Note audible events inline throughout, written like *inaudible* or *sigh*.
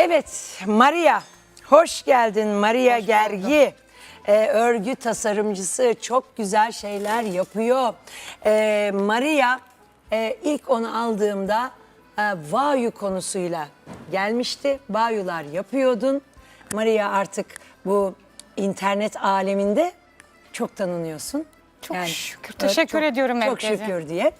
Evet, Maria. Hoş geldin Maria Gergi. Ee, örgü tasarımcısı çok güzel şeyler yapıyor. Ee, Maria e, ilk onu aldığımda e, Vayu konusuyla gelmişti. Vayular yapıyordun. Maria artık bu internet aleminde çok tanınıyorsun. Çok şükür. Teşekkür çok- ediyorum Çok herkese. şükür diye.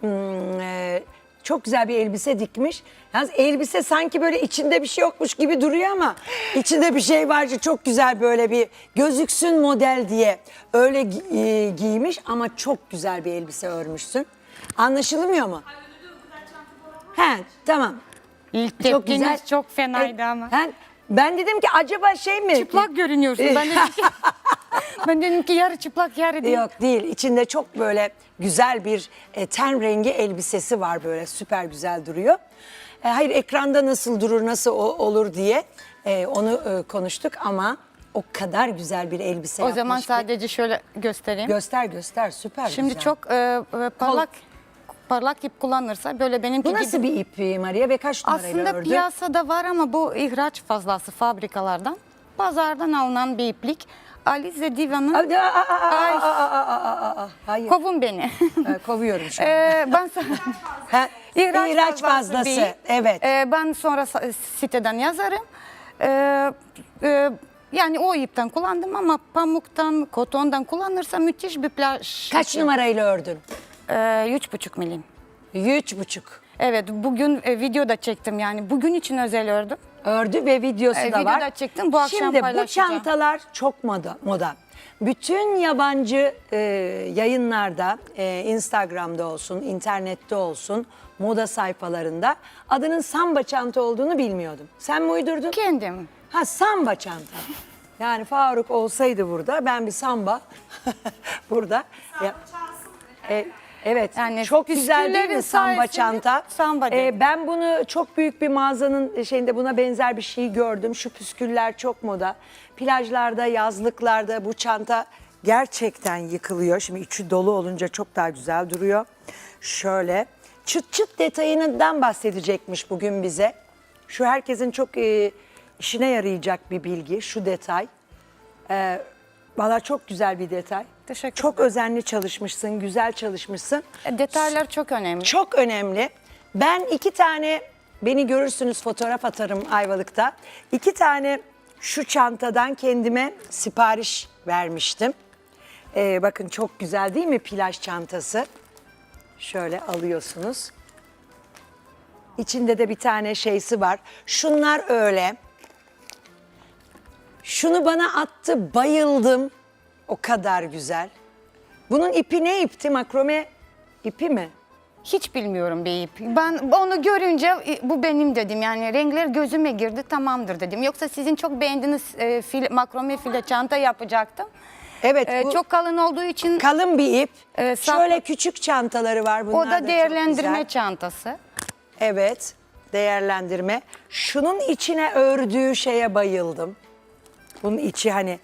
Hmm, e, çok güzel bir elbise dikmiş. Yalnız elbise sanki böyle içinde bir şey yokmuş gibi duruyor ama içinde bir şey var. Çok güzel böyle bir gözüksün model diye öyle gi- e, giymiş ama çok güzel bir elbise örmüşsün. Anlaşılmıyor mu? He tamam. İlk tepkiniz çok, fenaydı E, ama. Ben, ben dedim ki acaba şey mi? Çıplak görünüyorsun. Ben dedim ki, *laughs* ben dedim ki yarı çıplak yarı değil. Yok değil. İçinde çok böyle güzel bir e, ten rengi elbisesi var böyle süper güzel duruyor. E, hayır ekranda nasıl durur, nasıl o- olur diye e, onu e, konuştuk ama o kadar güzel bir elbise O yapmış zaman ki. sadece şöyle göstereyim. Göster göster süper Şimdi güzel. çok e, e, parlak parlak ip kullanırsa böyle benimki Bu nasıl gibi. bir ip Maria ve kaç numarayla Aslında ördün? piyasada var ama bu ihraç fazlası fabrikalardan. Pazardan alınan bir iplik. Alize Diva'nın Aa, aa, aa, aa, Ay. aa, aa, aa, aa, aa. Hayır kovun beni. *laughs* e, kovuyorum şu an. Ee, ben Ha, İhraç, ihraç fazlası fazlası, değil. evet. Ee, ben sonra sa- siteden yazarım. Ee, e, yani o ipten kullandım ama pamuktan, kotondan kullanırsa müthiş bir plaj. Kaç numarayla ördün? Ee, üç buçuk milim. Üç buçuk. Evet bugün e, video da çektim yani bugün için özel ördüm. Ördü ve videosu E, da video var. da çektim, bu akşam Şimdi bu paylaşacağım. çantalar çok moda. moda. Bütün yabancı e, yayınlarda, e, Instagram'da olsun, internette olsun, moda sayfalarında adının samba çanta olduğunu bilmiyordum. Sen mi uydurdun? Kendim. Ha samba çanta. Yani Faruk olsaydı burada ben bir samba *laughs* burada. Ya- E, evet Yani çok güzel değil mi samba çanta? samba E, dedim. ben bunu çok büyük bir mağazanın şeyinde buna benzer bir şey gördüm. Şu püsküller çok moda. Plajlarda, yazlıklarda bu çanta gerçekten yıkılıyor. Şimdi içi dolu olunca çok daha güzel duruyor. Şöyle çıt çıt detayından bahsedecekmiş bugün bize. Şu herkesin çok e, işine yarayacak bir bilgi, şu detay. E, Valla çok güzel bir detay. Teşekkür Çok özenli çalışmışsın, güzel çalışmışsın. E, detaylar çok önemli. Çok önemli. Ben iki tane, beni görürsünüz fotoğraf atarım Ayvalık'ta. İki tane şu çantadan kendime sipariş vermiştim. Ee, bakın çok güzel değil mi plaj çantası? Şöyle alıyorsunuz. İçinde de bir tane şeysi var. Şunlar öyle. Şunu bana attı, bayıldım. O kadar güzel. Bunun ipi ne ipti? Makrome ipi mi? Hiç bilmiyorum bir ip. Ben onu görünce e, bu benim dedim. Yani renkler gözüme girdi tamamdır dedim. Yoksa sizin çok beğendiğiniz e, fil, makrome file çanta yapacaktım. Evet, E, bu çok kalın olduğu için kalın bir ip. Sap- Şöyle küçük çantaları var. Bunlar o da da değerlendirme çantası. Evet, değerlendirme. Şunun içine ördüğü şeye bayıldım. Bunun içi hani e,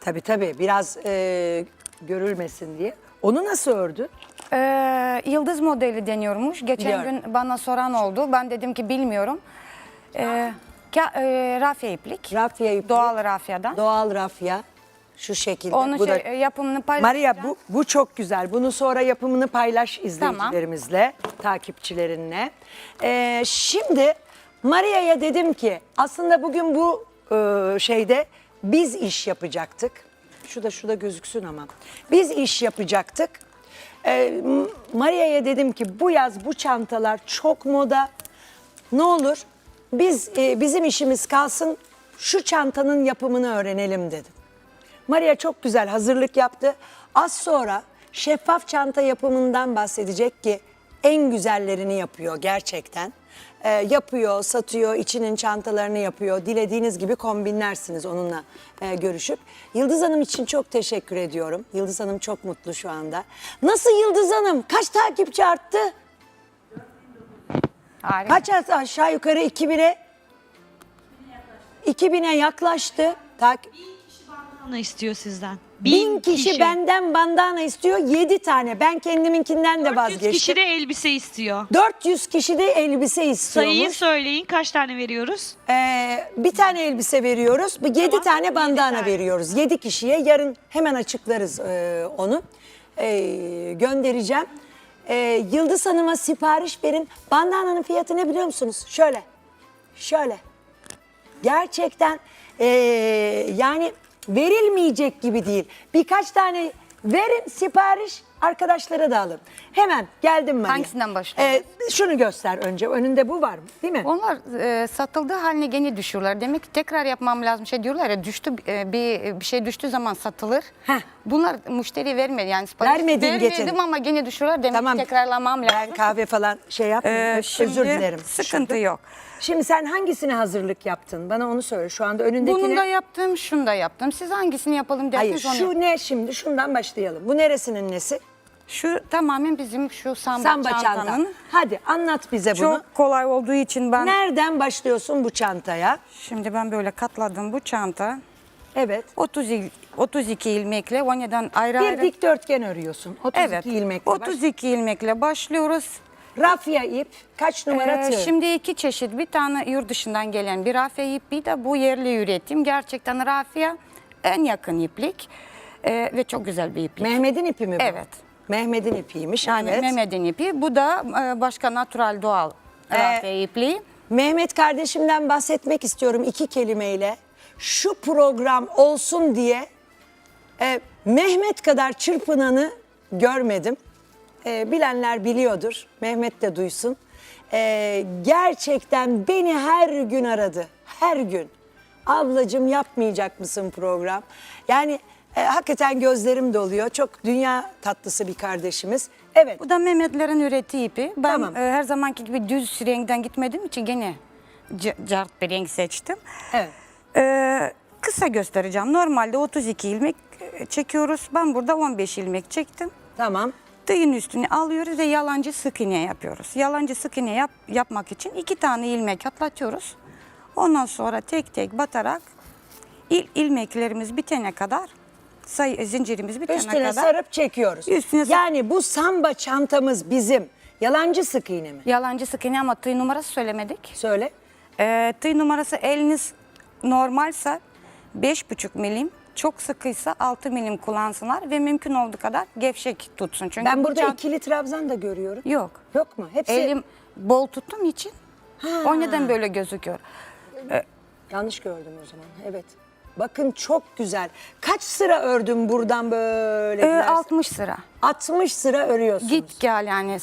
tabii tabii biraz e, görülmesin diye. Onu nasıl ördün? Ee, yıldız modeli deniyormuş. Geçen Biliyorum. gün bana soran oldu. Ben dedim ki bilmiyorum. Ee, ka- e, rafya iplik. Rafya ipi. Doğal rafyadan. Doğal rafya. Şu şekilde. Onu Bu da- şey, e, yapımını paylaşacağım. Maria bu, bu çok güzel. Bunu sonra yapımını paylaş izleyicilerimizle, takipçilerinle. Ee, şimdi Maria'ya dedim ki aslında bugün bu e, şeyde biz iş yapacaktık. Şu da şu da gözüksün ama. Biz iş yapacaktık. Ee, Maria'ya dedim ki bu yaz bu çantalar çok moda. Ne olur biz e, bizim işimiz kalsın şu çantanın yapımını öğrenelim dedim. Maria çok güzel hazırlık yaptı. Az sonra şeffaf çanta yapımından bahsedecek ki en güzellerini yapıyor gerçekten. Ee, yapıyor, satıyor, içinin çantalarını yapıyor. Dilediğiniz gibi kombinlersiniz onunla e, görüşüp. Yıldız Hanım için çok teşekkür ediyorum. Yıldız Hanım çok mutlu şu anda. Nasıl Yıldız Hanım? Kaç takipçi arttı? Harika. Kaç aşağı yukarı 2000'e 2000'e yaklaştı. Tak bandana istiyor sizden. Bin, kişi, benden bandana istiyor. Yedi tane. Ben kendiminkinden de 400 vazgeçtim. kişi de elbise istiyor. 400 kişi de elbise istiyormuş. Sayıyı söyleyin kaç tane veriyoruz? Ee, bir tane elbise veriyoruz. Bu Yedi Tamam, tane yedi bandana tane. veriyoruz. Yedi kişiye. Yarın hemen açıklarız e, onu. Ee, göndereceğim. Ee, Yıldız Hanım'a sipariş verin. Bandananın fiyatı ne biliyor musunuz? Şöyle. Şöyle. Gerçekten ee, yani verilmeyecek gibi değil. Birkaç tane verin sipariş arkadaşlara da alın. Hemen geldim Maria. Hangisinden başlıyoruz? Ee, şunu göster önce. Önünde bu var mı? Değil mi? Onlar e, satıldığı haline gene düşüyorlar. Demek ki tekrar yapmam lazım. Şey diyorlar ya düştü e, bir bir şey düştüğü zaman satılır. Heh. Bunlar müşteri vermedi yani sipariş Vermedin, vermedim ama gene düşüyorlar. Demek Tamam. ki tekrarlamam lazım. Ben kahve falan şey yapmayayım. Ee, şimdi Özür dilerim. sıkıntı yok. Şimdi sen hangisine hazırlık yaptın? Bana onu söyle. Şu anda önündekine. Bunu da yaptım, şunu da yaptım. Siz hangisini yapalım Hayır derseniz onu. şu ne şimdi? Şundan başlayalım. Bu neresinin nesi? Şu tamamen bizim şu samba, Samba çanta. çantanın. Hadi anlat bize bunu. Çok kolay olduğu için ben Nereden başlıyorsun bu çantaya? şimdi ben böyle katladım bu çanta. Evet. 30 il- 32 ilmekle o neden ayrı Bir ayrı. dikdörtgen örüyorsun. 32 evet. ilmekle. 32 ilmekle başlıyoruz. Rafya ip kaç numara Ee, tığ? şimdi iki çeşit. Bir tane yurt dışından gelen bir rafya ip, bir de bu yerli üretim. Gerçekten rafya en yakın iplik Ee, ve çok güzel bir iplik. Mehmet'in ipi mi bu? Evet. Mehmet'in ipiymiş. yani evet. Mehmet'in ipi. Bu da e, başka natural doğal Ee, rafya ipliği. Mehmet kardeşimden bahsetmek istiyorum iki kelimeyle. Şu program olsun diye e, Mehmet kadar çırpınanı görmedim. E, bilenler biliyordur. Mehmet de duysun. E, gerçekten beni her gün aradı. Her gün. Ablacığım yapmayacak mısın program? Yani e, hakikaten gözlerim doluyor. Çok dünya tatlısı bir kardeşimiz. Evet. Bu da Mehmetlerin ürettiği ipi. Ben Tamam. e, her zamanki gibi düz renkten gitmediğim için gene c- cart bir renk seçtim. Evet. Ee, kısa göstereceğim. Normalde 32 ilmek e, çekiyoruz. Ben burada 15 ilmek çektim. Tamam. Tığın üstüne alıyoruz ve yalancı sık iğne yapıyoruz. Yalancı sık iğne yap, yapmak için iki tane ilmek atlatıyoruz. Ondan sonra tek tek batarak il, ilmeklerimiz bitene kadar say, zincirimiz bitene Üstüne kadar sarıp çekiyoruz. Üstüne sar- yani bu samba çantamız bizim. Yalancı sık iğne mi? Yalancı sık iğne ama tığ numarası söylemedik. Söyle. Ee, tığ numarası eliniz normalse 5,5 milim, çok sıkıysa 6 milim kullansınlar ve mümkün olduğu kadar gevşek tutsun. Çünkü Ben bu burada can- ikili trabzan da görüyorum. Yok. Yok mu? Hepsi Elim bol tuttuğum için o neden böyle gözüküyor. yanlış gördüm o zaman. Evet. Bakın çok güzel. Kaç sıra ördüm buradan böyle? Ee, gidersin? 60 sıra. 60 sıra örüyorsunuz. Git gel yani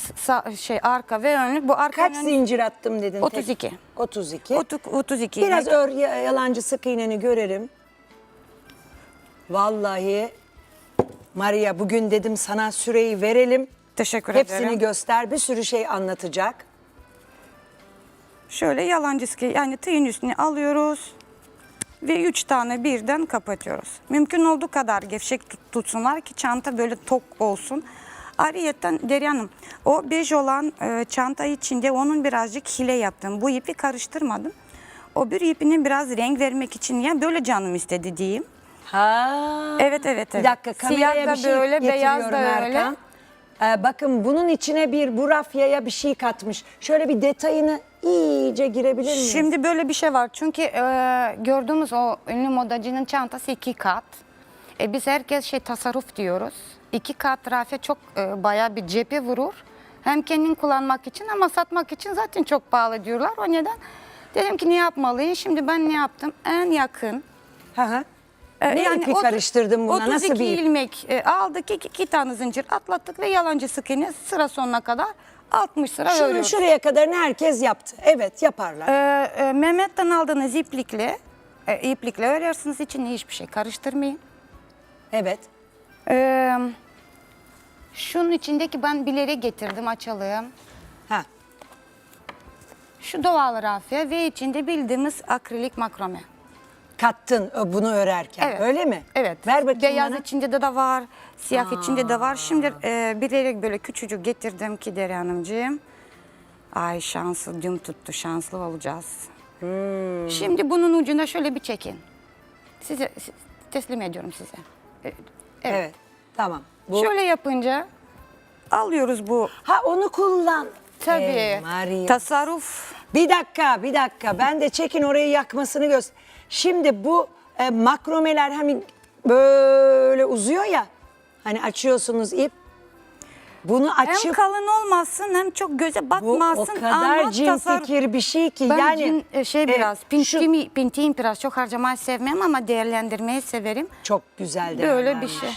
şey arka ve önlük. Bu arka Kaç önlük- zincir attım dedin? tek? 32. 32. Otu- 32 Biraz ör ya- yalancı sık iğneni görelim. Vallahi Maria bugün dedim sana süreyi verelim. Teşekkür Hepsini ederim. göster. Bir sürü şey anlatacak. Şöyle yalancı sıkı yani tığın üstüne alıyoruz ve üç tane birden kapatıyoruz. Mümkün olduğu kadar gevşek tut- tutsunlar ki çanta böyle tok olsun. Ayrıyeten Derya Hanım o bej olan e, çanta içinde onun birazcık hile yaptım. Bu ipi karıştırmadım. O bir ipinin biraz renk vermek için ya böyle canım istedi diyeyim. Ha. Evet evet evet. Bir dakika kameraya Siyah da bir şey böyle, beyaz da getiriyorum öyle. Erkan. Ee, bakın bunun içine bir bu rafyaya bir şey katmış. Şöyle bir detayını iyice girebilir miyiz? Şimdi Böyle bir şey var çünkü e, gördüğümüz o ünlü modacının çantası iki kat. E, biz herkes şey tasarruf diyoruz. İki kat rafya çok e, bayağı bir cephe vurur. Hem kendin kullanmak için ama satmak için zaten çok pahalı diyorlar. O neden dedim ki ne yapmalıyım? Şimdi ben ne yaptım? En yakın Hı hı. Ee, Ne ipi otu- karıştırdın buna? Nasıl 32 bir ip? ilmek e, aldık, iki, iki tane zincir atlattık ve yalancı sık iğne sıra sonuna kadar 60 sıra Şunu örüyoruz. şuraya kadarını herkes yaptı. Evet yaparlar. Ee, e, Mehmet'ten aldığınız iplikle e, iplikle örersiniz içine hiçbir şey karıştırmayın. Evet. Ee, şunun içindeki ben bileri getirdim açalım. Ha. Şu doğal rafya ve içinde bildiğimiz akrilik makrome. Kattın ö, bunu örerken. Evet. Öyle mi? Evet. Ver bakayım Beyaz bana. içinde de, de var, siyah içinde de var. Şimdi e, bilerek böyle küçücük getirdim ki Derya Hanımcığım. Ay şanslı, düm tuttu, şanslı olacağız. Hmm. Şimdi bunun ucuna şöyle bir çekin. Size siz- teslim ediyorum size. Evet. Evet. Tamam. Bu... Şöyle yapınca Alıyoruz bu Ha onu kullan. Tabii. Ey Maria. tasarruf. Bir dakika, bir dakika. Ben de çekin orayı yakmasını göster. Şimdi bu e, makromeler hani böyle uzuyor ya. Hani açıyorsunuz ip. Bunu Hem açıp kalın olmasın hem çok göze bu batmasın. o kadar ama cin fikir bir şey ki ben yani cin, e, şey e, biraz şu- pintiyim biraz çok harcamayı sevmem ama değerlendirmeyi severim. çok güzel Böyle bir şey.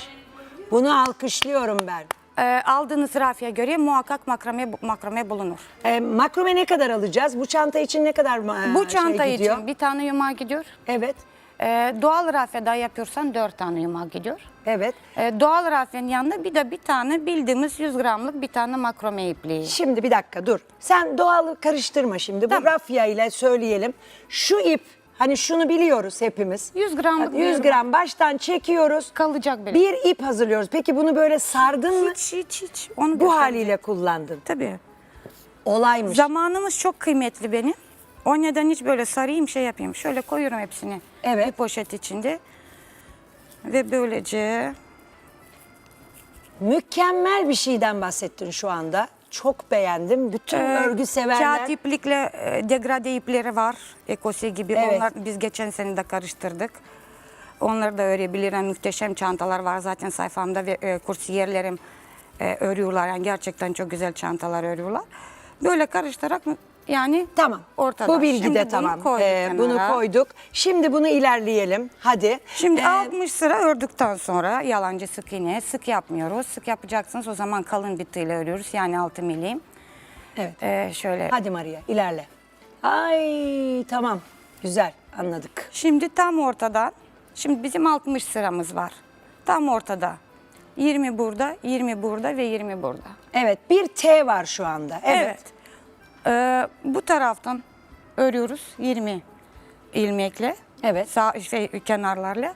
Bunu alkışlıyorum ben. Ee, aldığınız rafya göre muhakkak makrame, makrame bulunur. E, makrome ne kadar alacağız? Bu çanta için ne kadar e, Bu çanta şey gidiyor? için bir tane yumağı gidiyor. Evet, Ee, doğal rafyada yapıyorsan dört tane yumağı gidiyor. evet. Ee, doğal rafyanın yanında bir de bir tane bildiğimiz 100 gramlık bir tane makrome ipliği. Şimdi bir dakika dur. Sen doğalı karıştırma şimdi. Bu Tamam. rafya ile söyleyelim. Şu ip hani şunu biliyoruz hepimiz. 100 gramlık 100 bir gram baştan çekiyoruz. kalacak bile. Bir ip hazırlıyoruz. Peki bunu böyle sardın mı? Hiç hiç hiç. Onu Bu göstereceğim. haliyle kullandın. Tabii. Olaymış. Zamanımız çok kıymetli benim. O neden hiç böyle sarayım şey yapayım. Şöyle koyuyorum hepsini. Evet. Bir poşet içinde. Ve böylece Mükemmel bir şeyden bahsettin şu anda. Çok beğendim. Bütün Ee, örgü severler. Kağıt iplikle e, degrade ipleri var. Ekosi gibi. Evet. Onlar biz geçen sene de karıştırdık. Onları da örebilirim. Muhteşem çantalar var zaten sayfamda ve e, kursiyerlerim e, örüyorlar. Yani gerçekten çok güzel çantalar örüyorlar. Böyle karıştırarak yani Tamam. ortada. Bu bilgi Şimdi de bunu tamam. koyduk Ee, bunu kenara. koyduk. Şimdi bunu ilerleyelim. Hadi. Şimdi Ee, 60 sıra ördükten sonra yalancı sık iğne sık yapmıyoruz. Sık yapacaksınız o zaman kalın bir tığla örüyoruz. Yani 6 milim. Evet. Ee, şöyle. Hadi Maria ilerle. Ay tamam. Güzel anladık. Şimdi tam ortadan. Şimdi bizim 60 sıramız var. Tam ortada. 20 burada, 20 burada ve 20 burada. Evet bir T var şu anda. Evet. Evet. Ee, bu taraftan örüyoruz 20 ilmekle. Evet. Sağ şey, kenarlarla.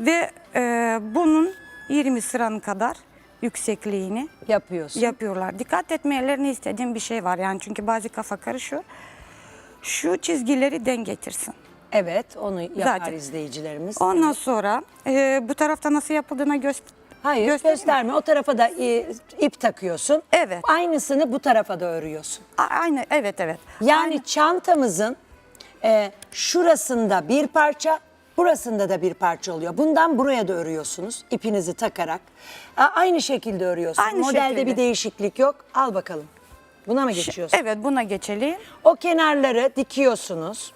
Ve e, bunun 20 sıranın kadar yüksekliğini Yapıyorsun. yapıyorlar. Dikkat etmelerini istediğim bir şey var. Yani çünkü bazı kafa karışıyor. Şu çizgileri denk getirsin. Evet onu yapar Zaten. izleyicilerimiz. Ondan sonra e, bu tarafta nasıl yapıldığına göster. Hayır göstereyim mi? gösterme. O tarafa da e, ip takıyorsun. Evet. Aynısını bu tarafa da örüyorsun. A- Aynı evet evet. Yani çantamızın e, şurasında bir parça, burasında da bir parça oluyor. Bundan buraya da örüyorsunuz ipinizi takarak. A- aynı şekilde örüyorsun. Aynı Modelde şekilde. bir değişiklik yok. Al bakalım. Buna mı geçiyorsun? Evet buna geçelim. O kenarları dikiyorsunuz.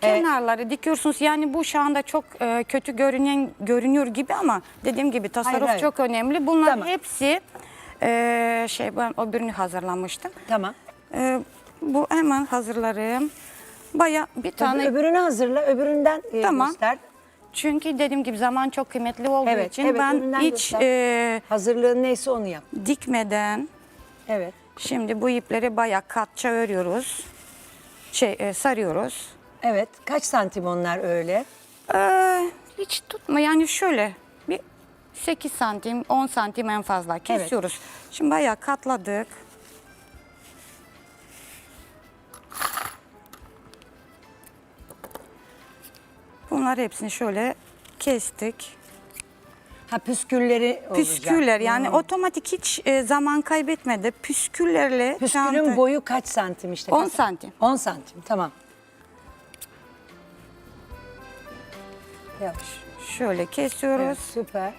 Kenarları dikiyorsunuz. Yani bu şu anda çok e, kötü görünen görünüyor gibi ama dediğim gibi tasarruf hayır. çok önemli. Bunlar Tamam. hepsi e, şey ben o birini hazırlamıştım. Tamam. E, bu hemen hazırlarım. Baya bir Tane... Öbürünü hazırla, öbüründen e, Tamam. göster. çünkü dediğim gibi zaman çok kıymetli olduğu Evet, için evet, ben öbüründen hiç göster. e, Hazırlığın neyse onu yap. dikmeden Evet. şimdi bu ipleri baya katça örüyoruz. Şey e, sarıyoruz. Evet. Kaç santim onlar öyle? Ee, hiç tutma yani şöyle bir 8 santim 10 santim en fazla kesiyoruz. Şimdi bayağı katladık. Bunlar hepsini şöyle kestik. Ha püskülleri olacak. Püsküller yani Hmm. otomatik hiç e, zaman kaybetmedi. Püsküllerle Püskülün çanta- boyu kaç santim işte? 10 Kaç- santim. 10 santim tamam. Yavaş. şöyle kesiyoruz. Evet, süper.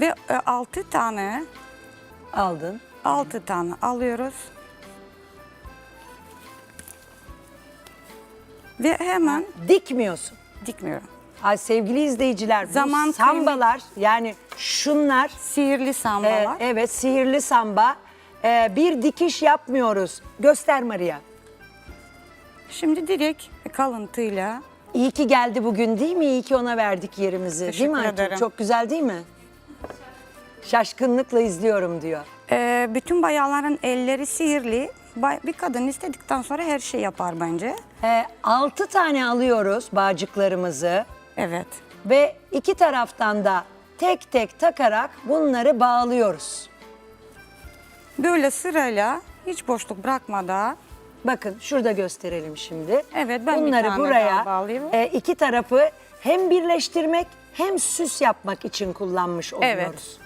Ve 6 tane Aldın. 6 tane alıyoruz. Ve hemen Dikmiyorsun. dikmiyorum. Ay sevgili izleyiciler bu Zaman sambalar yani şunlar Sihirli e, sambalar. evet sihirli samba E, bir dikiş yapmıyoruz. Göster Maria. Şimdi direkt kalıntıyla İyi ki geldi bugün değil mi? İyi ki ona verdik yerimizi. değil Teşekkür mi Aytun? ederim. Çok güzel değil mi? Şaşkınlıkla izliyorum diyor. e, bütün bayanların elleri sihirli. Bay- Bir kadın istedikten sonra her şey yapar bence. E, 6 tane alıyoruz bağcıklarımızı. Evet. ve iki taraftan da tek tek takarak bunları bağlıyoruz. Böyle sırayla hiç boşluk bırakmadan Bakın şurada gösterelim şimdi. Evet, ben bir Bunları tane buraya daha bağlayayım. e, iki tarafı hem birleştirmek hem süs yapmak için kullanmış oluyoruz.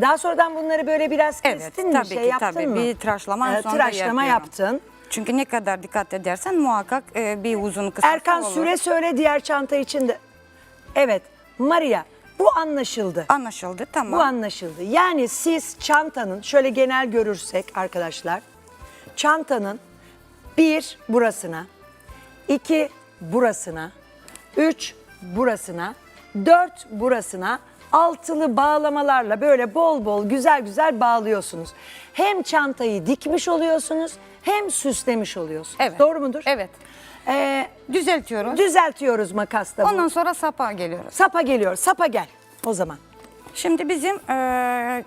Daha sonradan bunları böyle biraz Evet, kestin mi? tabii şey ki, yaptın tabii. mı? Bir tıraşlama Ee, sonra Tıraşlama yapıyorum. yaptın. Çünkü ne kadar dikkat edersen muhakkak e, bir uzun kısası Erkan olur. süre söyle diğer çanta için de. Evet Maria bu anlaşıldı. Anlaşıldı tamam. Bu anlaşıldı. Yani siz çantanın şöyle genel görürsek arkadaşlar çantanın bir burasına, iki burasına, üç burasına, dört burasına altılı bağlamalarla böyle bol bol güzel güzel bağlıyorsunuz. Hem çantayı dikmiş oluyorsunuz hem süslemiş oluyorsunuz. Evet. Doğru mudur? Evet. Ee, Düzeltiyoruz. düzeltiyoruz makasla bu. Ondan sonra sapa geliyoruz. Sapa geliyor. Sapa gel o zaman. Şimdi bizim e,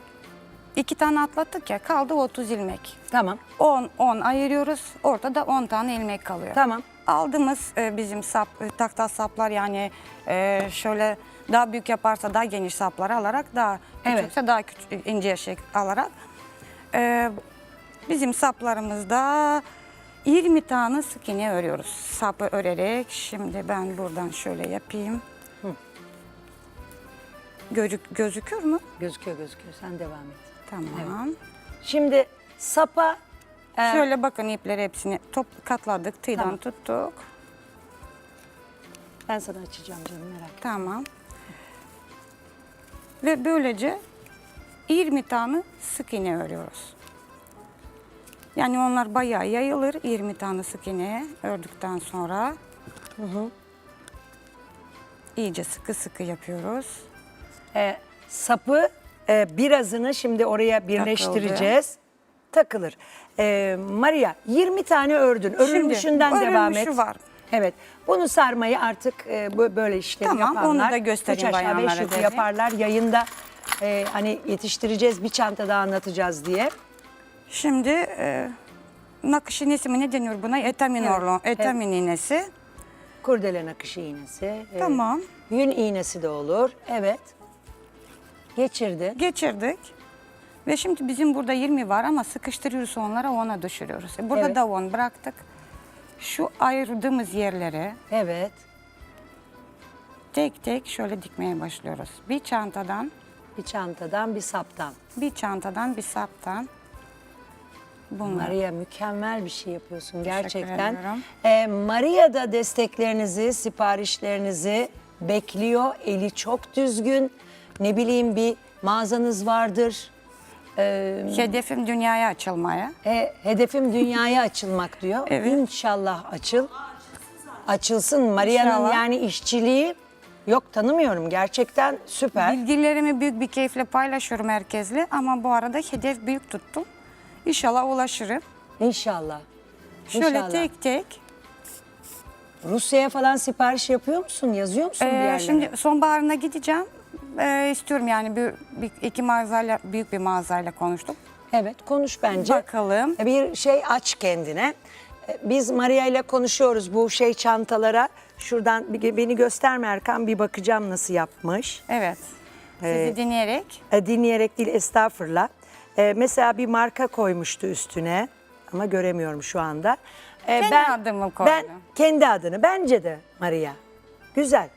iki tane atlattık ya kaldı 30 ilmek. Tamam. 10 10 ayırıyoruz. Ortada 10 tane ilmek kalıyor. Tamam. Aldığımız e, bizim sap e, tahta saplar yani e, şöyle daha büyük yaparsa daha geniş sapları alarak daha Evet. küçükse daha küçük ince şey alarak e, bizim saplarımızda 20 tane sık iğne örüyoruz. Sapı örerek şimdi ben buradan şöyle yapayım. Gözük, gözüküyor mu? Gözüküyor gözüküyor. Sen devam et. Tamam. Şimdi sapa e, Şöyle bakın ipleri hepsini top katladık, tığdan Tamam. tuttuk. ben sana açacağım canım merak etme. Tamam. Ve böylece 20 tane sık iğne örüyoruz. Yani onlar bayağı yayılır 20 tane sık iğne ördükten sonra. İyice sıkı sıkı yapıyoruz. E, sapı e, birazını şimdi oraya birleştireceğiz. Takılır. E, Maria 20 tane ördün. Örülmüşünden Şimdi, devam et. örülmüşü var. Evet. Bunu sarmayı artık e, bu- böyle işlemi Tamam, yapanlar. onu da göstereyim üç aşağı beş bayanlara yukarı dedi. yaparlar. Yayında e, hani yetiştireceğiz bir çanta daha anlatacağız diye. Şimdi e, nakış iğnesi mi ne deniyor buna? Etamin Evet, orlo, etamin iğnesi. Kurdele nakışı iğnesi. e, Tamam. Yün iğnesi de olur. Evet. Geçirdi. Geçirdik. Ve şimdi bizim burada 20 var ama sıkıştırıyoruz onlara ona düşürüyoruz. E, Burada Evet. da 10 bıraktık. Şu ayırdığımız yerlere Evet. tek tek şöyle dikmeye başlıyoruz. Bir çantadan, Bir çantadan bir saptan. bir çantadan, bir saptan. Bunlar. Maria mükemmel bir şey yapıyorsun gerçekten. ediyorum. Ee, Maria da desteklerinizi, siparişlerinizi bekliyor. Eli çok düzgün. Ne bileyim bir mağazanız vardır. Ee, Hedefim dünyaya açılmaya. e, hedefim dünyaya açılmak diyor. Evet. İnşallah açıl. Açılsın. Maria'nın İnşallah. yani işçiliği yok tanımıyorum. Gerçekten süper. Bilgilerimi büyük bir keyifle paylaşıyorum herkesle ama bu arada hedef büyük tuttum. İnşallah ulaşırım. İnşallah. Şöyle İnşallah. tek tek. Rusya'ya falan sipariş yapıyor musun? Yazıyor musun bir Ee, yerlere? şimdi sonbaharına gideceğim. Ee, istiyorum yani bir, bir- iki mağazayla büyük bir mağazayla konuştuk. Evet konuş bence. Bakalım. Bir şey aç kendine. Ee, Biz Maria ile konuşuyoruz bu şey çantalara. Şuradan bir- beni gösterme Erkan bir bakacağım nasıl yapmış. Evet. Sizi Ee, dinleyerek. E, Dinleyerek değil estağfurullah. E, mesela bir marka koymuştu üstüne ama göremiyorum şu anda. E, Kendi adımı koydum. Ben kendi adını bence de Maria. Güzel.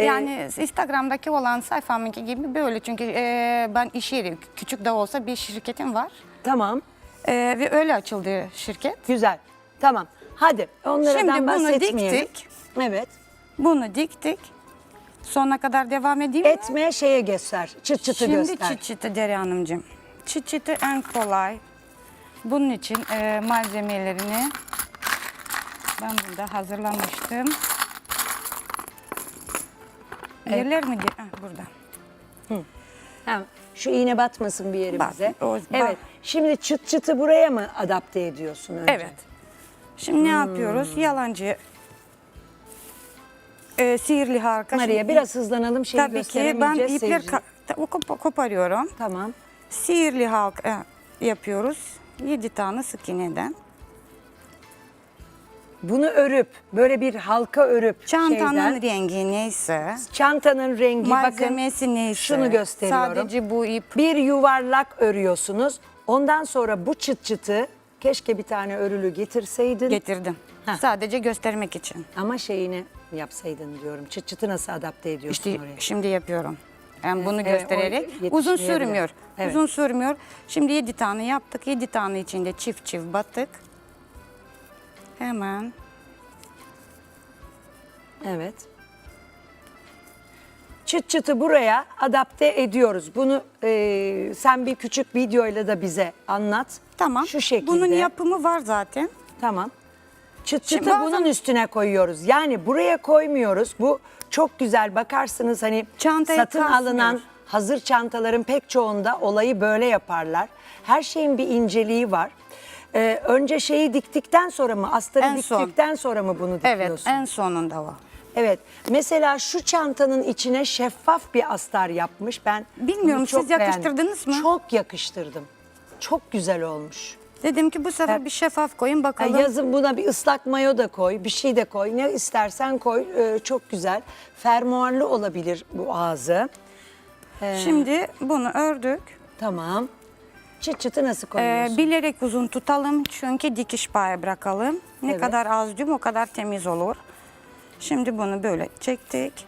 E, Yani Instagram'daki olan sayfamınki gibi böyle çünkü e, ben iş yeri küçük de olsa bir şirketim var. Tamam. E, ve öyle açıldı şirket. Güzel. Tamam. Hadi onlardan Şimdi bunu bahsetmeyelim. diktik. Evet. Bunu diktik. Sonuna kadar devam edeyim mi? Etme şeye göster. Çıt çıtı Şimdi göster. çıt çıtı Deri Hanımcığım. Çıt çıtı en kolay. Bunun için e, malzemelerini ben burada hazırlamıştım. Yerler mi? di- Heh, burada. Ha, şu iğne batmasın bir yerimize. Bat- o- evet. bat- Şimdi çıt çıtı buraya mı adapte ediyorsun önce? Evet. Şimdi ne yapıyoruz? Yalancı e, sihirli harika. Maria Şimdi biraz hızlanalım şeyi Tabii ki ben gösteremeyeceğiz ipler ka- ta- kop- koparıyorum. Tamam. Sihirli halk e, yapıyoruz. 7 tane sık iğneden. Bunu örüp böyle bir halka örüp Çantanın şeyden, rengi neyse, çantanın rengi bakın malzemesi neyse. şunu gösteriyorum. Sadece bu ip bir yuvarlak örüyorsunuz. Ondan sonra bu çıt çıtı Keşke bir tane örülü getirseydin. Getirdim. Heh. Sadece göstermek için. Ama şeyini yapsaydın diyorum. Çıt çıtı nasıl adapte ediyorsun İşte oraya? şimdi yapıyorum. Yani bunu Evet, o göstererek yetişmeyebilir. uzun sürmüyor. Evet. Uzun sürmüyor. Şimdi 7 tane yaptık. 7 tane içinde çift çift battık. Hemen Evet. Çıt çıtı buraya adapte ediyoruz. Bunu e, sen bir küçük videoyla da bize anlat. tamam. Şu şekilde. Bunun yapımı var zaten. Tamam. Çıt Şimdi çıtı bazen- bunun üstüne koyuyoruz. Yani buraya koymuyoruz. Bu çok güzel bakarsınız hani Çantayı satın kasmıyor. alınan hazır çantaların pek çoğunda olayı böyle yaparlar. Her şeyin bir inceliği var. Ee, önce şeyi diktikten sonra mı, astarı En son. diktikten sonra mı bunu dikiyorsun? Evet en sonunda o. Evet. Mesela şu çantanın içine şeffaf bir astar yapmış. Ben Bilmiyorum, bunu çok siz yakıştırdınız beğendim. mı? Çok yakıştırdım. Çok güzel olmuş. Dedim ki bu sefer bir şeffaf koyun bakalım. yazın buna bir ıslak mayo da koy, bir şey de koy. Ne istersen koy. Ee, çok güzel. Fermuarlı olabilir bu ağzı. Şimdi bunu ördük. Tamam. Çıt çıtı nasıl Ee, koyuyorsun? bilerek uzun tutalım çünkü dikiş payı bırakalım. Ne Evet. kadar az düğüm o kadar temiz olur. Şimdi bunu böyle çektik.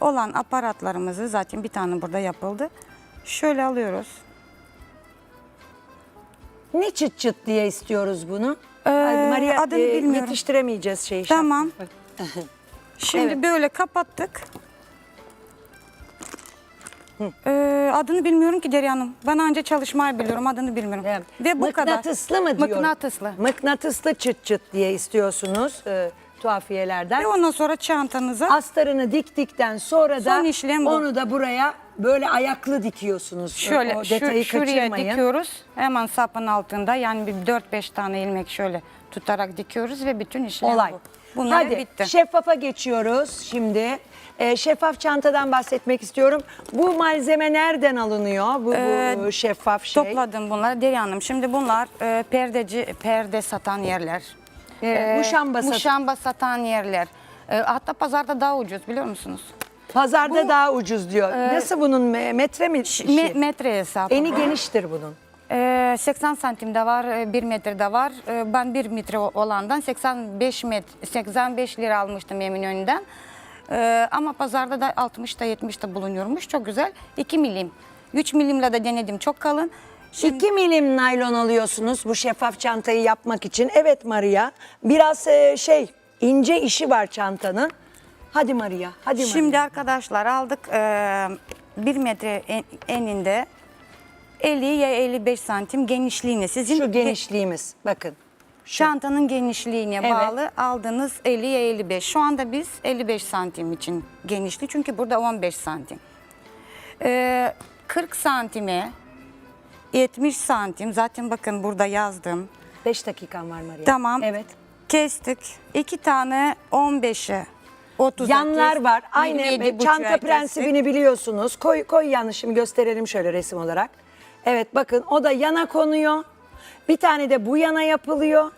Olan aparatlarımızı zaten bir tane burada yapıldı. Şöyle alıyoruz. Ne çıt çıt diye istiyoruz bunu? Ee, Ay, Maria adını e, bilmiyorum. yetiştiremeyeceğiz şeyi. Tamam. *laughs* Şimdi böyle kapattık. Ee, adını bilmiyorum ki Derya Hanım. Ben anca çalışmayı biliyorum, adını bilmiyorum. Evet. Ve bu kadar. Mıknatıslı mı diyorum? Mıknatıslı. Mıknatıslı çıt çıt diye istiyorsunuz e, tuhafiyelerden. Ve ondan sonra çantanıza Astarını diktikten sonra da Son işlem bu. onu da buraya böyle ayaklı dikiyorsunuz. Şöyle o şu- detayı şuraya kaçırmayın. dikiyoruz. Hemen sapın altında yani bir 4-5 tane ilmek şöyle tutarak dikiyoruz ve bütün işlem Olay. bu. Bunlar Hadi bitti. şeffafa geçiyoruz şimdi. Ee, şeffaf çantadan bahsetmek istiyorum. Bu malzeme nereden alınıyor? Bu, bu Ee, şeffaf şey. Topladım bunları Derya Hanım. Şimdi bunlar e, perdeci, perde satan yerler. Ee, muşamba sat- muşamba satan yerler. E, hatta pazarda daha ucuz biliyor musunuz? Pazarda bu- daha ucuz diyor. Nasıl bunun me- metre mi? işi? Me- metre hesabı. Eni geniştir bunun. Ee, 80 santim de var, 1 metre de var. Ee, Ben 1 metre olandan 85 metre, 85 lira almıştım Eminönü'nden. Ee, ama pazarda da 60 da 70 de bulunuyormuş. Çok güzel. 2 milim. 3 milimle de denedim. Çok kalın. Şimdi 2 milim naylon alıyorsunuz bu şeffaf çantayı yapmak için. Evet Maria. Biraz e, şey ince işi var çantanın. Hadi Maria. Hadi Şimdi Maria. arkadaşlar aldık 1 metre en- eninde 50 ya 55 santim genişliğine. Sizin Şu genişliğimiz. Bakın. Çantanın genişliğine Evet. bağlı aldığınız 50 ya 55. Şu anda biz 55 santim için genişli çünkü burada 15 santim. Ee, 40 santime 70 santim zaten bakın burada yazdım. 5 dakikan var Maria. Tamam. Evet. Kestik. İki tane 15'e 30'a Yanlar var. Aynı 27 çanta prensibini biliyorsunuz. Koy koy yanlışımı gösterelim şöyle resim olarak. Evet bakın o da yana konuyor. Bir tane de bu yana yapılıyor.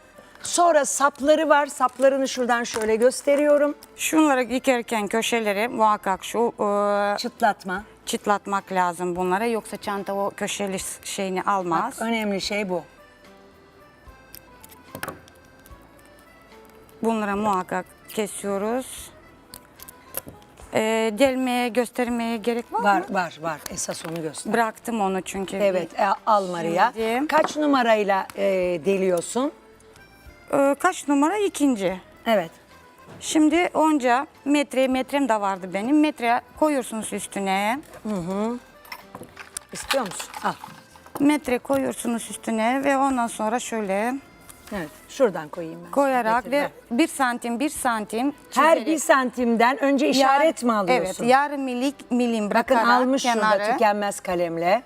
Sonra sapları var. Saplarını şuradan şöyle gösteriyorum. Şunları dikerken köşeleri muhakkak şu e, Çıtlatma. çıtlatmak lazım bunlara yoksa çanta o köşeli şeyini almaz. Bak, önemli şey bu. Bunlara muhakkak kesiyoruz. Ee, delmeye, göstermeye gerek var, Var mı? var var. Esas onu göster. Bıraktım onu çünkü. Evet e, al Maria. Şimdi- Kaç numarayla e, deliyorsun? Ee, kaç numara? İkinci. Evet. Şimdi onca metre, metrem de vardı benim. Metre koyuyorsunuz üstüne. İstiyor musun? Al. Metre koyuyorsunuz üstüne ve ondan sonra şöyle Evet. Şuradan koyayım ben. koyarak ve bir santim bir santim her çizerek- bir santimden önce işaret mi alıyorsun? Evet, yarım milik milim Bakın bırakarak almış kenarı. şurada tükenmez kalemle.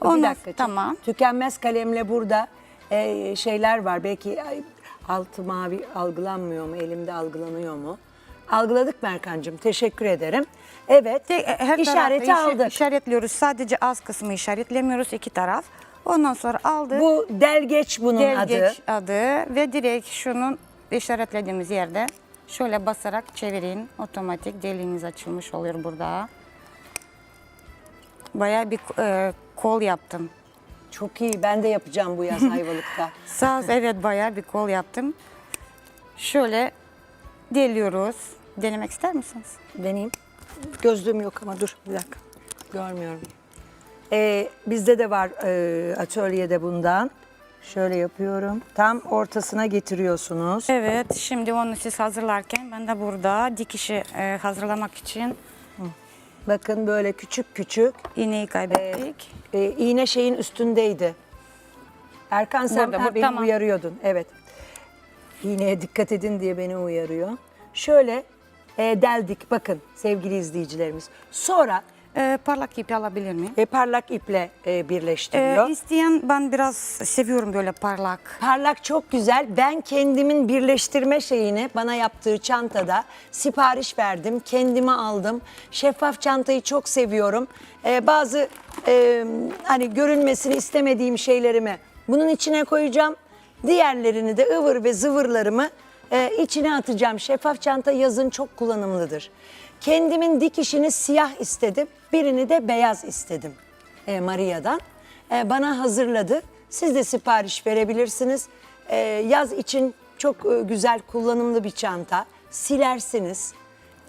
Ondan- bir dakika. tamam. Tükenmez kalemle burada e, şeyler var. Belki ay, altı mavi algılanmıyor mu? Elimde algılanıyor mu? Algıladık Merkancığım. Teşekkür ederim. Evet. Tek- e, her işareti tarafı aldık. işaretliyoruz. Sadece az kısmı işaretlemiyoruz iki taraf. Ondan sonra aldık. Bu delgeç bunun adı. Delgeç adı. ve direkt şunun işaretlediğimiz yerde şöyle basarak çevirin. Otomatik deliğiniz açılmış oluyor burada. Bayağı bir e, kol yaptım. Çok iyi. Ben de yapacağım bu yaz *laughs* Ayvalık'ta. Sağ ol. Evet bayağı bir kol yaptım. Şöyle deliyoruz. Denemek ister misiniz? Deneyeyim. Gözlüğüm yok ama dur bir dakika. Görmüyorum. Ee, bizde de var e, atölyede bundan. Şöyle yapıyorum. Tam ortasına getiriyorsunuz. Evet, şimdi onu siz hazırlarken ben de burada dikişi e, hazırlamak için Bakın böyle küçük küçük. iğneyi kaybettik. E, iğne şeyin üstündeydi. Erkan sen Burada, ha, bu- beni tamam. uyarıyordun. Evet. İğneye dikkat edin diye beni uyarıyor. Şöyle e, deldik bakın sevgili izleyicilerimiz. Sonra E, parlak ipi alabilir miyim? e, parlak iple e, birleştiriyor. E, isteyen ben biraz seviyorum böyle parlak. Parlak çok güzel. Ben kendimin birleştirme şeyini bana yaptığı çantada sipariş verdim. Kendime aldım. Şeffaf çantayı çok seviyorum. Ee, bazı e, hani görünmesini istemediğim şeylerimi bunun içine koyacağım. Diğerlerini de ıvır ve zıvırlarımı e, içine atacağım. Şeffaf çanta yazın çok kullanımlıdır. Kendimin dikişini siyah istedim. Birini de beyaz istedim e, Maria'dan. E, bana hazırladı. Siz de sipariş verebilirsiniz. E, yaz için çok e, güzel kullanımlı bir çanta. Silersiniz.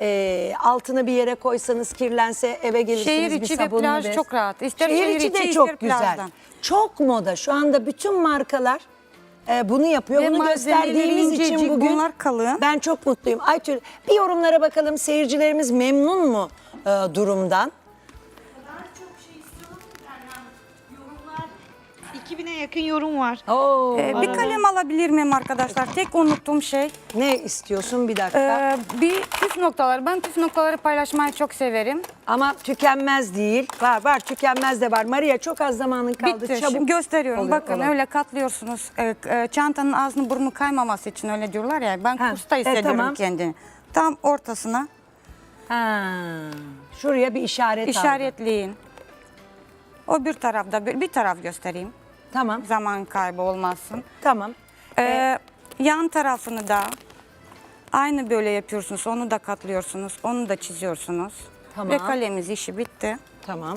E, altına bir yere koysanız kirlense eve gelirsiniz Şehir bir içi ve sabunlu plaj bez. çok rahat. İster şehir, içi de çok güzel. plajdan. Çok moda. Şu anda bütün markalar e, bunu yapıyor. Ve bunu malzemeleri gösterdiğimiz için incecik, bugün bunlar kalın. ben çok mutluyum. Aytül bir yorumlara bakalım. Seyircilerimiz memnun mu e, durumdan? 2000'e yakın yorum var. Oo. E, bir kalem alabilir miyim arkadaşlar? Tek unuttuğum şey Ne istiyorsun bir dakika? e, bir püf noktaları. Ben püf noktaları paylaşmayı çok severim. Ama tükenmez değil. Var var tükenmez de var. Maria çok az zamanın kaldı. Bitti. Çabuk. Şimdi gösteriyorum. oluyor, Bakın olan. öyle katlıyorsunuz. E, e, çantanın ağzını burnu kaymaması için öyle diyorlar ya. Ben Ha, kusta e, hissediyorum tamam. kendini. Tam ortasına Ha. Şuraya bir işaret aldım. işaretleyin. O bir tarafta bir, bir taraf göstereyim. Tamam. Zaman kaybı olmasın. Tamam. Ee, yan tarafını da aynı böyle yapıyorsunuz. Onu da katlıyorsunuz. Onu da çiziyorsunuz. Tamam. Ve kalemiz işi bitti. Tamam.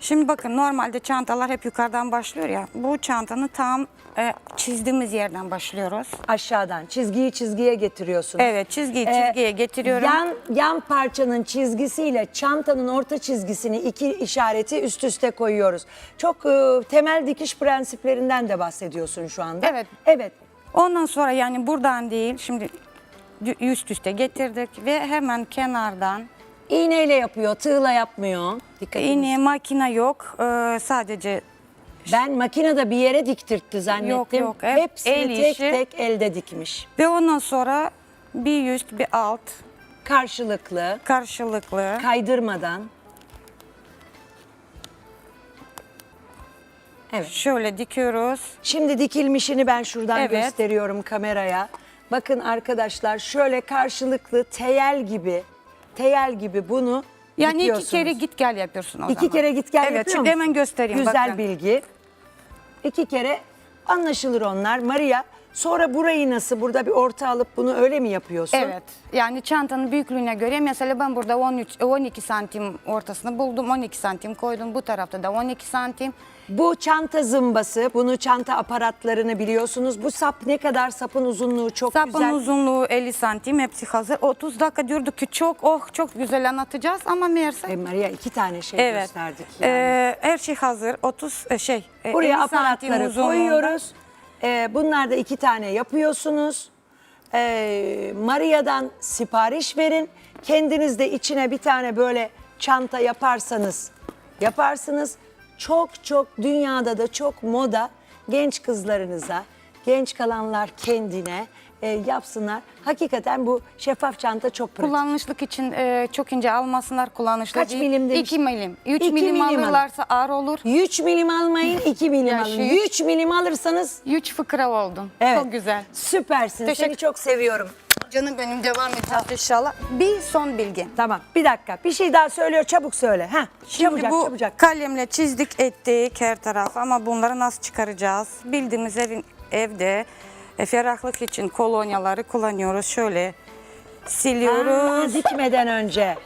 Şimdi bakın normalde çantalar hep yukarıdan başlıyor ya. Bu çantanın tam e, çizdiğimiz yerden başlıyoruz. Aşağıdan çizgiyi çizgiye getiriyorsun. Evet çizgiyi Ee, çizgiye getiriyorum. Yan, yan parçanın çizgisiyle çantanın orta çizgisini iki işareti üst üste koyuyoruz. Çok e, temel dikiş prensiplerinden de bahsediyorsun şu anda. Evet. Evet. Ondan sonra yani buradan değil şimdi dü- üst üste getirdik ve hemen kenardan İğneyle yapıyor, tığla yapmıyor. Dikkat edin. iğne makine yok. Ee, sadece Ben makinede bir yere diktirtti zannettim. Yok, yok, hep Hepsini el tek işi. tek elde dikmiş. ve ondan sonra bir üst bir alt Karşılıklı, karşılıklı. kaydırmadan. Evet. Şöyle dikiyoruz. Şimdi dikilmişini ben şuradan Evet. gösteriyorum kameraya. Bakın arkadaşlar şöyle karşılıklı teyel gibi, teyel gibi bunu Yani iki dikiyorsunuz. kere git gel yapıyorsun o İki zaman. kere git gel Evet yapıyor şimdi musun? hemen göstereyim. Güzel bakın. bilgi. İki kere anlaşılır onlar. Maria sonra burayı nasıl burada bir orta alıp bunu öyle mi yapıyorsun? Evet. Yani çantanın büyüklüğüne göre mesela ben burada 13 12 santim ortasını buldum. 12 santim koydum. Bu tarafta da 12 santim. Bu çanta zımbası, bunu çanta aparatlarını biliyorsunuz. Bu sap ne kadar sapın uzunluğu çok Sapın güzel. uzunluğu 50 santim. Hepsi hazır. 30 dakika diyorduk ki çok oh çok güzel anlatacağız ama meğerse E, Maria iki tane şey Evet. gösterdik. Yani. Ee, her şey hazır. 30 e, şey. e, Buraya 50 santim aparatları uzunluğunda. koyuyoruz. Ee, bunlar iki tane yapıyorsunuz. Ee, Maria'dan sipariş verin. Kendiniz de içine bir tane böyle çanta yaparsanız yaparsınız. Çok çok dünyada da çok moda genç kızlarınıza, genç kalanlar kendine e, yapsınlar. Hakikaten bu şeffaf çanta çok pratik. Kullanışlık için e, çok ince almasınlar kullanışlı Kaç değil. milim demiş? 2 milim. 3 İki milim, milim alırlarsa ağır olur. 3 milim almayın, 2 milim Ya alın. şu 3 milim alırsanız 3 fıkra oldum. Evet. Çok güzel. Süpersin. Seni Teşekkür- çok seviyorum. Canım benim devam edeceğiz inşallah. Bir son bilgi. Tamam. Bir dakika. Bir şey daha söylüyor. Çabuk söyle. Ha. Çabucak, bu çabucak. kalemle çizdik ettik her taraf ama bunları nasıl çıkaracağız? Bildiğimiz evin evde e, ferahlık için kolonyaları kullanıyoruz. Şöyle siliyoruz. Aa, dikmeden önce.